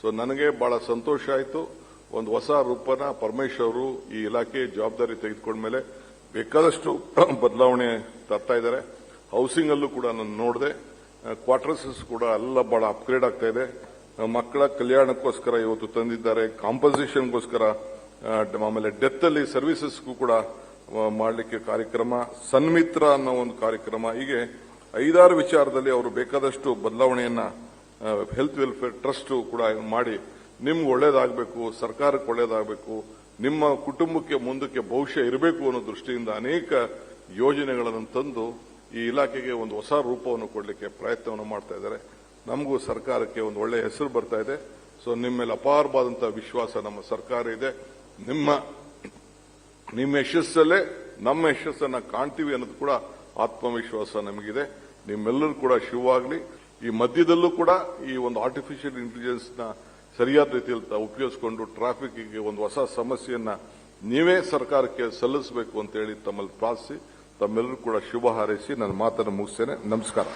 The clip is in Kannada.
ಸೊ ನನಗೆ ಬಹಳ ಸಂತೋಷ ಆಯಿತು. ಒಂದು ಹೊಸ ರೂಪನ ಪರಮೇಶ್ವರ್ ಅವರು ಈ ಇಲಾಖೆ ಜವಾಬ್ದಾರಿ ತೆಗೆದುಕೊಂಡ್ಮೇಲೆ ಬೇಕಾದಷ್ಟು ಬದಲಾವಣೆ ತರ್ತಾ ಇದ್ದಾರೆ. ಹೌಸಿಂಗ್ ಅಲ್ಲೂ ಕೂಡ ನಾನು ನೋಡಿದೆ. ಕ್ವಾರ್ಟರ್ಸ್ ಕೂಡ ಎಲ್ಲ ಬಹಳ ಅಪ್ಗ್ರೇಡ್ ಆಗ್ತಾ ಇದೆ. ಮಕ್ಕಳ ಕಲ್ಯಾಣಕ್ಕೋಸ್ಕರ ಇವತ್ತು ತಂದಿದ್ದಾರೆ. ಕಾಂಪನ್ಸೇಷನ್ಗೋಸ್ಕರ ಆಮೇಲೆ ಡೆತ್ ಅಲ್ಲಿ ಸರ್ವಿಸಸ್ಗೂ ಕೂಡ ಮಾಡಲಿಕ್ಕೆ ಕಾರ್ಯಕ್ರಮ, ಸನ್ಮಿತ್ರ ಅನ್ನೋ ಒಂದು ಕಾರ್ಯಕ್ರಮ. ಹೀಗೆ ಐದಾರು ವಿಚಾರದಲ್ಲಿ ಅವರು ಬೇಕಾದಷ್ಟು ಬದಲಾವಣೆಯನ್ನ ಹೆಲ್ತ್ ವೆಲ್ಫೇರ್ ಟ್ರಸ್ಟ್ ಕೂಡ ಮಾಡಿ, ನಿಮ್ಗೆ ಒಳ್ಳೇದಾಗಬೇಕು, ಸರ್ಕಾರಕ್ಕೆ ಒಳ್ಳೇದಾಗಬೇಕು, ನಿಮ್ಮ ಕುಟುಂಬಕ್ಕೆ ಮುಂದಕ್ಕೆ ಭವಿಷ್ಯ ಇರಬೇಕು ಅನ್ನೋ ದೃಷ್ಟಿಯಿಂದ ಅನೇಕ ಯೋಜನೆಗಳನ್ನು ತಂದು ಈ ಇಲಾಖೆಗೆ ಒಂದು ಹೊಸ ರೂಪವನ್ನು ಕೊಡಲಿಕ್ಕೆ ಪ್ರಯತ್ನವನ್ನು ಮಾಡ್ತಾ ಇದ್ದಾರೆ. ನಮಗೂ ಸರ್ಕಾರಕ್ಕೆ ಒಂದು ಒಳ್ಳೆಯ ಹೆಸರು ಬರ್ತಾ ಇದೆ. ಸೊ ನಿಮ್ಮ ಮೇಲೆ ಅಪಾರವಾದಂತಹ ವಿಶ್ವಾಸ ನಮ್ಮ ಸರ್ಕಾರ ಇದೆ. ನಿಮ್ಮ ನಿಮ್ಮ ಯಶಸ್ಸಲ್ಲೇ ನಮ್ಮ ಯಶಸ್ಸನ್ನು ಕಾಣ್ತೀವಿ ಅನ್ನೋದು ಕೂಡ ಆತ್ಮವಿಶ್ವಾಸ ನಮಗಿದೆ. ನಿಮ್ಮೆಲ್ಲರೂ ಕೂಡ ಶುಭವಾಗಲಿ ಈ ಮಧ್ಯದಲ್ಲೂ ಕೂಡ ಈ ಒಂದು ಆರ್ಟಿಫಿಷಿಯಲ್ ಇಂಟೆಲಿಜೆನ್ಸ್ನ ಸರಿಯಾದ ರೀತಿಯಲ್ಲಿ ತಾವು ಉಪಯೋಗಿಸಿಕೊಂಡು ಟ್ರಾಫಿಕ್ಗೆ ಒಂದು ಹೊಸ ಸಮಸ್ಯೆಯನ್ನ ನೀವೇ ಸರ್ಕಾರಕ್ಕೆ ಸಲ್ಲಿಸಬೇಕು ಅಂತ ಹೇಳಿ ತಮ್ಮಲ್ಲಿ ಪ್ರಾರ್ಥಿಸಿ, ತಮ್ಮೆಲ್ಲರೂ ಕೂಡ ಶುಭ ಹಾರೈಸಿ, ನನ್ನ ಮಾತನ್ನು ಮುಗಿಸ್ತೇನೆ. ನಮಸ್ಕಾರ.